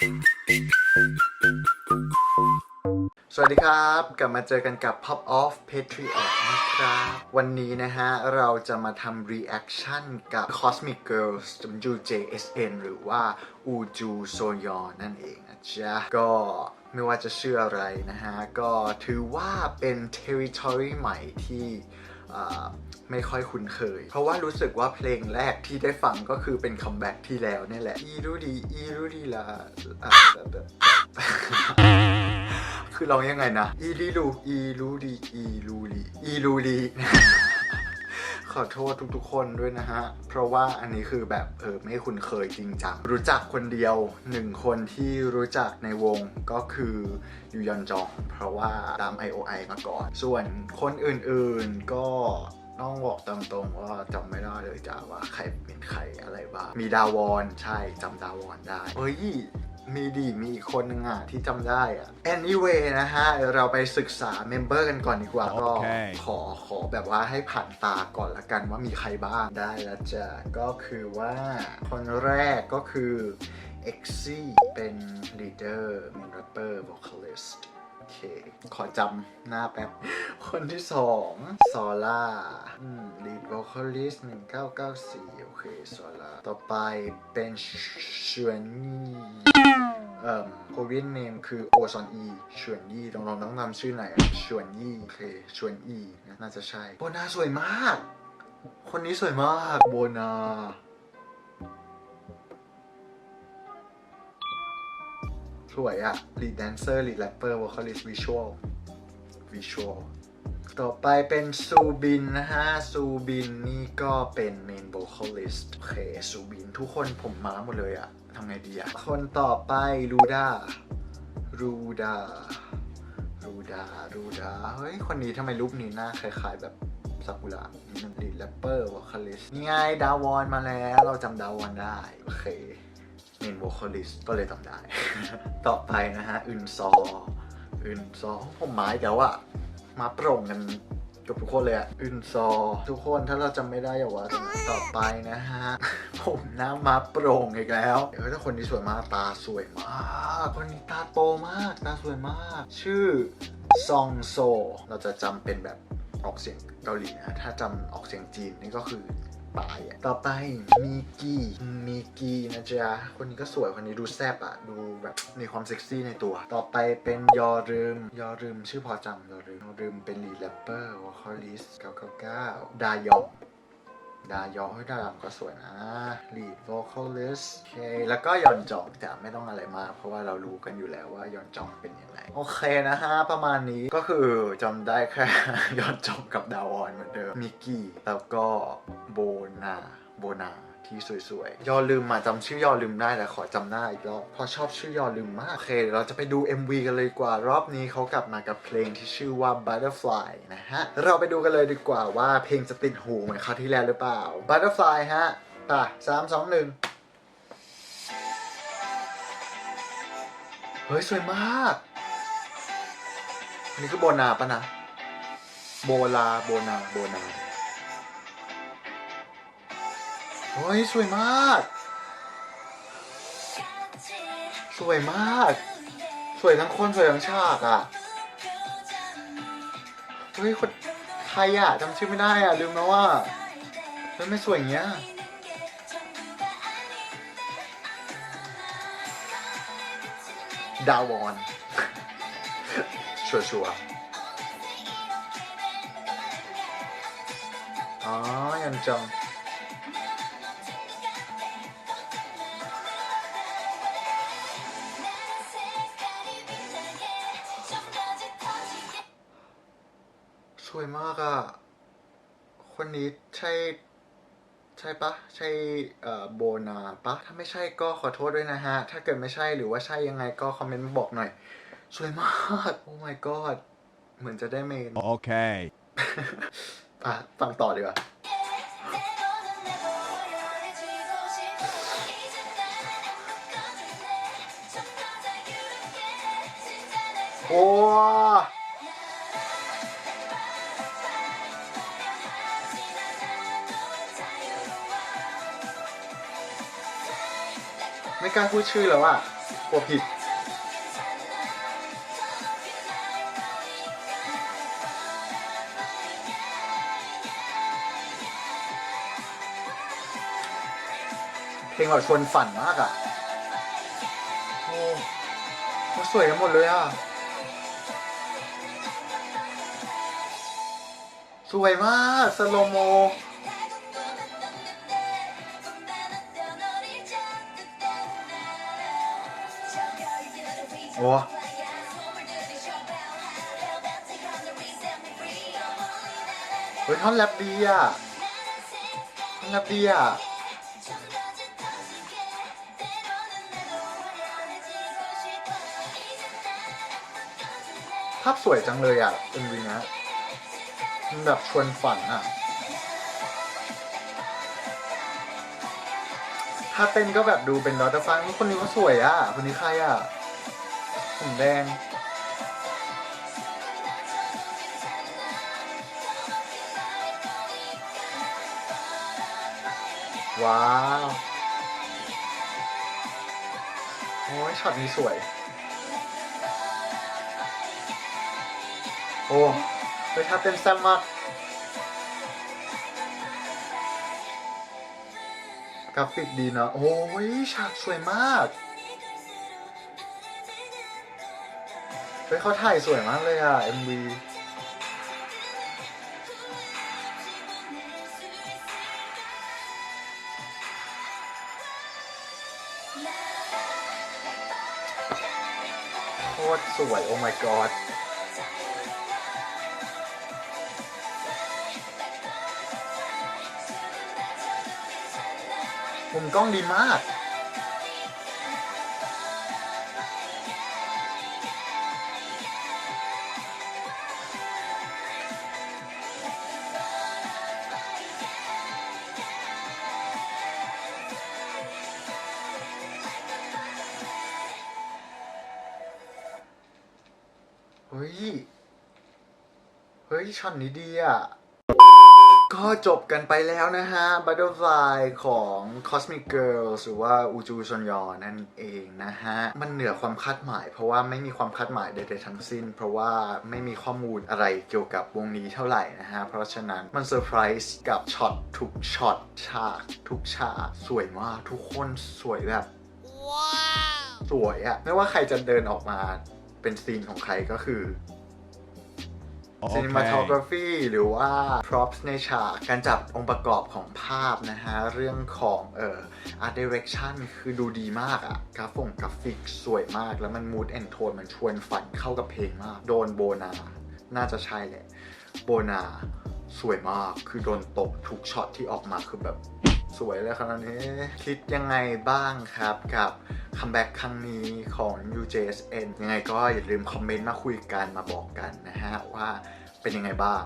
สวัสดีครับ กลับมาเจอกันกับ Pop Off Patriot นะครับ วันนี้นะฮะ เราจะมาทำ reaction กับ Cosmic Girls WJSN หรือว่า Uju Soyeon นั่นเองนะจ๊ะ ก็ไม่ว่าจะชื่ออะไรนะฮะ ก็ถือว่าเป็น territory ใหม่ที่ ไม่ค่อยคุ้นเคย เพราะว่ารู้สึกว่าเพลงแรกที่ได้ฟังก็คือเป็นคัมแบ็กที่แล้วนี่แหละ อีรูดีอีรูดีละคือร้องยังไงนะ อีรีลูอีรูดีอีรูดีอีรูดี ขอโทษทุกๆ คนด้วยนะฮะ เพราะว่าอันนี้คือแบบเออไม่คุ้นเคยจริงจัง รู้จักคนเดียวหนึ่งคนที่รู้จักในวงก็คือยูยอนจอง เพราะว่าตาม IOI มาก่อน ส่วนคนอื่นๆก็ต้องบอกตามตรงว่าจำไม่ได้เลยจ้าว่าใครเป็นใครอะไรบ้าง มีดาวอนใช่จำดาวอนได้เฮ้ย มีดีมีอีกคนนึงอะที่จำได้อะ anyway นะฮะเดี๋ยวเราไปศึกษาเมมเบอร์กันก่อนดีกว่าก็โอเคขอขอแบบว่าให้ผ่านตาก่อนละกันว่ามีใครบ้างได้แล้วจ้ะก็คือว่าคนแรกก็คือ e x i เป็น leader เป็น rapper vocalist โอ เค ขอจำหน้าแป๊บ คนที่สองซอล่า lead vocalist 1994โอเคซอล่าต่อไปเป็นชวนยี่เอ่อ Korean name คือโอซอนอีชวนยี่ลองลองต้องทำชื่อไหนชวนยี่โอเคชวนอีน่าจะใช่โบนาสวยมาก คนนี้สวยมากโบนา สวยอะ lead dancer lead rapper vocalist visual visual ต่อไปเป็นซูบินนะฮะ ซูบินนี่ก็เป็น main vocalist โอเค ซูบินทุกคนผมมาหมดเลยอะทำไงดีอะคนต่อไปรูดารูดารูดารูดาเฮ้ย คนนี้ทำไมรูปนี้หน้าคล้ายๆแบบซากุระนี่มันลีดแรปเปอร์วอคาลิสนี่ไงดาวอนมาแล้ว เราจำดาวอนได้ โอเค เมน v o c a l i s t ก็เลยจำได้ ต่อไปนะฮะอึนซออึนซอผมหมายเดี๋ยวอะมาโปร่งกันกับทุกคนเลยอะอึนซอ ทุกคนถ้าเราจำไม่ได้อย่าว่าต่อไปนะฮะ ผมหน้ามาโปร่งอีกแล้วเฮ้ยถ้าคนนี้สวยมากตาสวยมากคนนี้ตาโตมาก ตาสวยมาก ชื่อซองโซ เราจะจำเป็นแบบออกเสียงเกาหลีนะถ้าจำออกเสียงจีนนี่ก็คือ ปลายอะต่อไปมีกี้มีกี้นะจ๊ะ คนนี้ก็สวยคนนี้ดูแซบอะดูแบบมีความเซ็กซี่ในตัว ต่อไปเป็นยอรึมยอรึมชื่อพอจำยอรึมยอรึมเป็นลีแรปเปอร์วอคอลิสเก้าเก้ายอง ดายองเฮ้ดายองก็สวยนะ lead vocalist โอเค แล้วก็ยอนจองแต่ไม่ต้องอะไรมาก เพราะว่าเรารู้กันอยู่แล้วว่ายอนจองเป็นยังไง โอเคนะฮะ ประมาณนี้ก็คือจำได้แค่ ยอนจองกับดาวอนเหมือนเดิมมิกกี้แล้วก็โบนาโบนา ที่สวยๆยอลืมมาจำชื่อยอลืมได้แต่ขอจำหน้าอีกรอบเพราะชอบชื่อยอลืมมาก โอเคเราจะไปดู MV กันเลยกว่ารอบนี้เขากลับมากับเพลงที่ชื่อว่า Butterfly นะฮะ เราไปดูกันเลยดีกว่าว่าเพลงจะติดหูเหมือนคราวที่แล้วหรือเปล่า Butterfly ฮะป่ะสามสองหนึ่งเฮ้ย สวยมากอันนี้คือโบนาปะนะ โบลา โบนา โบนา เฮ้ยสวยมาก สวยมาก สวยทั้งคนสวยทั้งฉากอะเฮ้ยคนใครอะจำชื่อไม่ได้อะลืมแล้วว่าเฮ้ยไม่สวยอย่างเงี้ยดาวอนชัวชัวอ๋อยังจง วยมากอะคนนี้ใช่ ใช่ปะใช่เอ่อโบนาปะถ้าไม่ใช่ก็ขอโทษด้วยนะฮะ ถ้าเกิดไม่ใช่หรือว่าใช่ยังไงก็คอมเมนต์มาบอกหน่อย สวยมากโอ้ my god เหมือนจะได้เมน Okay. อะฟังต่อดีกว่า โอ้ ไม่กล้าพูดชื่อแล้วอะกลัวผิด เพลงแบบชวนฝันมากอะโอ้โหสวยกันหมดเลยอะสวยมาก สโลโม โอ้เฮ้ยท่อนแรปดีอะท่อนแรปดีอะภาพสวยจังเลยอะเป็นวีนะมันแบบชวนฝันอะถ้าเต้นก็แบบดูเป็นดอตเตอร์ฟังคนนี้ก็สวยอะ คนนี้ใครอะ ผมแดง ว้าว โอ้ยช็อตนี้สวย โอ้ไปท่าเต้นแซ่บมาก กราฟิกดีเนอะโอ้ยฉากสวยมาก เฮ้ยเขาถ่ายสวยมากเลยอะ MV โคตรสวย โอ้ my god มุมกล้องดีมาก ฮ้ย เฮ้ยช็อตนี้ดีอะ ก็จบกันไปแล้วนะฮะ Butterfly ของ Cosmic Girls หรือว่าอูจูซอนยอนั่นเองนะฮะ มันเหนือความคาดหมาย เพราะว่าไม่มีความคาดหมายใดๆทั้งสิ้น เพราะว่าไม่มีข้อมูลอะไรเกี่ยวกับวงนี้เท่าไหร่นะฮะ เพราะฉะนั้นมันเซอร์ไพรส์กับช็อตทุกช็อตฉากทุกฉากสวยมากทุกคนสวยแบบสวยอะไม่ว่าใครจะเดินออกมา เป็นซีนของใครก็คือ cinematography หรือว่า props ในฉากการจับองค์ประกอบของภาพนะฮะ เรื่องของเอ่อ art direction คือดูดีมากอะกราฟงกราฟิกสวยมาก แล้วมัน mood and tone มันชวนฝันเข้ากับเพลงมาก โดนโบนา น่าจะใช่แหละ โบนา สวยมาก คือโดนตกทุกช็อตที่ออกมาคือแบบสวยเลยขนาดนี้ คิดยังไงบ้างครับกับ คัมแบ็กครั้งนี้ของ UJSN ยังไงก็อย่าลืมคอมเมนต์มาคุยกันมาบอกกันนะฮะว่าเป็นยังไงบ้าง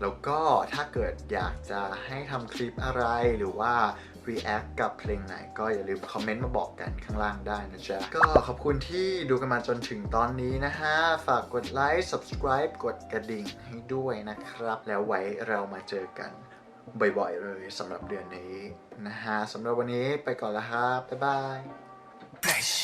แล้วก็ถ้าเกิดอยากจะให้ทำคลิปอะไรหรือว่า react กับเพลงไหนก็อย่าลืมคอมเมนต์มาบอกกันข้างล่างได้นะจ๊ะ ก็ขอบคุณที่ดูกันมาจนถึงตอนนี้นะฮะ ฝากกดไลค์ subscribe กดกระดิ่งให้ด้วยนะครับ แล้วไว้เรามาเจอกันบ่อยๆเลยสำหรับเดือนนี้นะฮะสำหรับวันนี้ไปก่อนแล้วครับ บ๊ายบาย play.